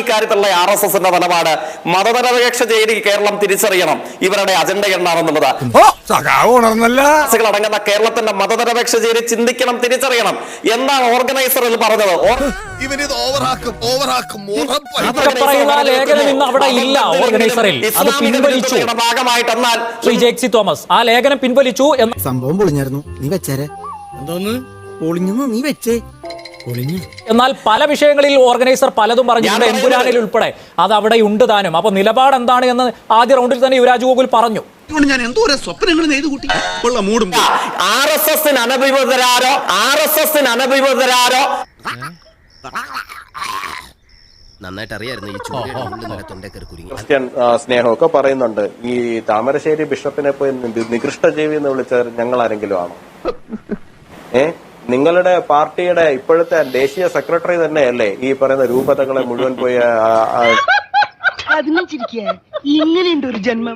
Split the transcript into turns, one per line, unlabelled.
ഈ കാര്യത്തിലുള്ള R S എസിന്റെ നിലപാട് മതനിരപേക്ഷ ചെയ്തി കേരളം തിരിച്ചറിയണം. ഇവരുടെ അജണ്ട എന്താണെന്നുള്ളത്. അടങ്ങുന്ന കേരളത്തിന്റെ മതനിരപേക്ഷ ചേരി ചിന്തിക്കണം തിരിച്ചറിയണം. എന്നാണ് ഓർഗനൈസറിൽ പറഞ്ഞത്? ഭാഗമായിട്ട് എന്നാൽ
ശ്രീ ജേക്സി തോമസ് ആ ലേഖനം പിൻവലിച്ചു എന്ന്
സംഭവം പൊളിഞ്ഞായിരുന്നു. നീ വെച്ചേരെ. എന്തോന്ന്? പൊളിഞ്ഞു നീ വെച്ചേ.
എന്നാൽ പല വിഷയങ്ങളിൽ ഓർഗനൈസർ പലതും പറഞ്ഞിട്ടുണ്ട്. എമ്പുരാനിൽ ഉൾപ്പെടെ. അത് അവിടെ ഉണ്ട് താനും. അപ്പൊ നിലപാട് എന്താണ് എന്ന് ആദ്യ റൗണ്ടിൽ തന്നെ യുവരാജ് ഗോകുൽ പറഞ്ഞു.
ഞാൻ എന്തോരം സ്വപ്നങ്ങൾ നെയ്തു കൂട്ടി. ഉള്ള മൂടും.
ആർ എസ് എസിന് അനഭിമതരാരോ ആർ എസ് എസിന് അനഭിമതരാരോ
നന്നായിട്ട് അറിയായിരുന്നു ഈ ചൂടിയുടെ ഉള്ളിൽ നല്ല തൊണ്ടേക്കറി കുരുങ്ങി.
ക്രിസ്ത്യൻ സ്നേഹമൊക്കെ പറയുന്നുണ്ട്. ഈ താമരശ്ശേരി ബിഷപ്പിനെ പോയി നികൃഷ്ടജീവി എന്ന് വിളിച്ചത് ഞങ്ങൾ ആരെങ്കിലും ആണോ? ഏ? നിങ്ങളുടെ പാർട്ടിയുടെ ഇപ്പോഴത്തെ ദേശീയ സെക്രട്ടറി തന്നെയല്ലേ ഈ പറയുന്ന രൂപതകളെ മുഴുവൻ പോയി
ഇങ്ങനെയുണ്ട് ഒരു ജന്മം.